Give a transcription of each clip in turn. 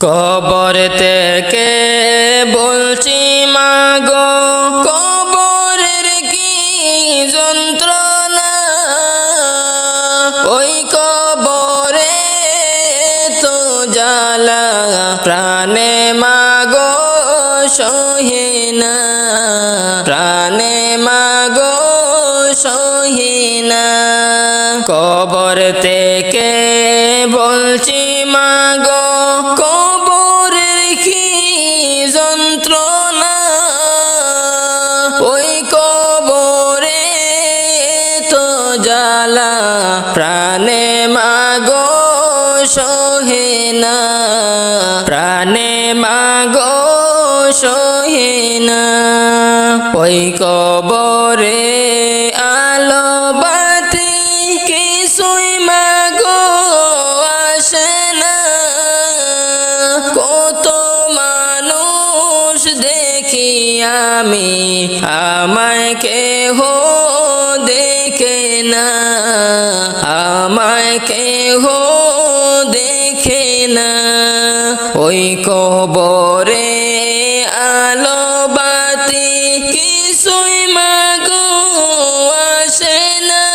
কবর থেকে বলছি, মাগো, কবরের কি যন্ত্রণা? ওই কবরে তো জ্বালা, প্রাণে মাগো সহে না প্রাণে মাগো সহে না কবর থেকে বলছি, মাগো প্রাণে মাগো সহে না ওই কবরে আলো বাতি কিছুই মাগো আসে না কত মানুষ দেখি আমি, আমায় কেহ দেখে না। আমায় কেহ দেখে না। ওই কবরে আলো বাতি কিছুই মাগো আসে না।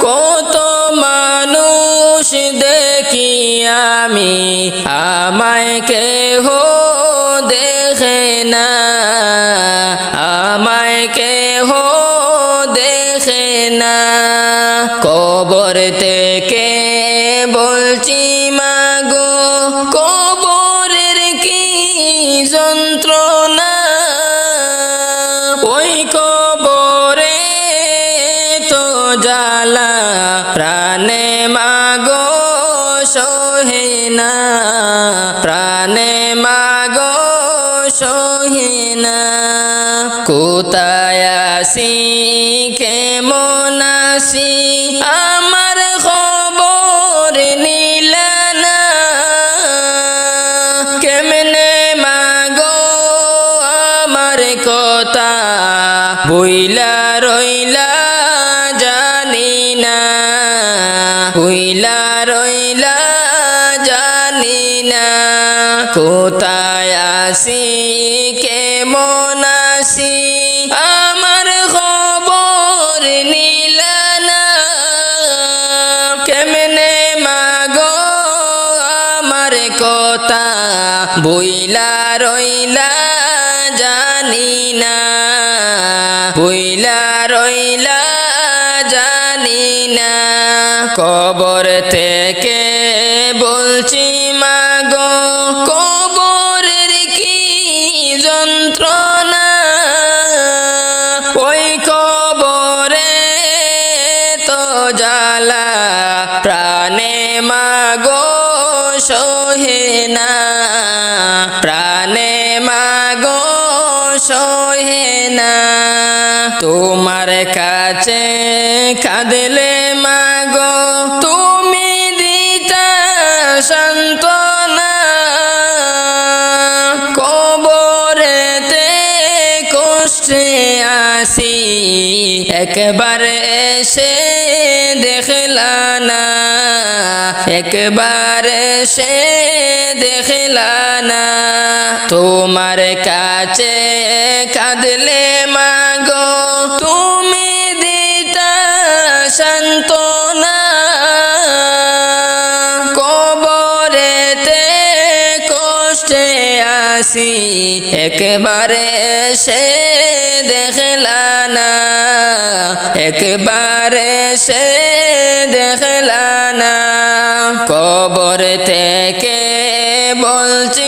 কত মানুষ দেখি আমি, আমায় কেহ দেখে না। আমায় কেহ দেখে না। কবর থেকে বলছি প্রাণে মাগো সহে না প্রাণে মাগো সহে না কোথায় আসি, কেমন আসি, আমার খবর নিলানা কেমনে মাগো আমার কথা, বইলা রইলা বইলা রইলা, জানি না। কোথায় আসি কেমন আসি আমার খবর নিলানা কেমনে মাগো আমার কথা? বইলা, রইলা, জানি না। বইলা, রইলা কবর থেকে বলছি, মাগো, কবরের কি যন্ত্রণা? ওই কবরে তো জ্বালা, প্রাণে মাগো সহে না। প্রাণে মাগো সহে না। তোমার কাছে কাঁদলে মাগো একবার এসে দেখলা না, একবার এসে দেখলা না। তোমার কাছে কাঁদলে মাগো, তুমি দিতা কষ্টে আসি, একবারে সে দেখলা না। একবারে সে দেখলানা কবর থেকে বলছি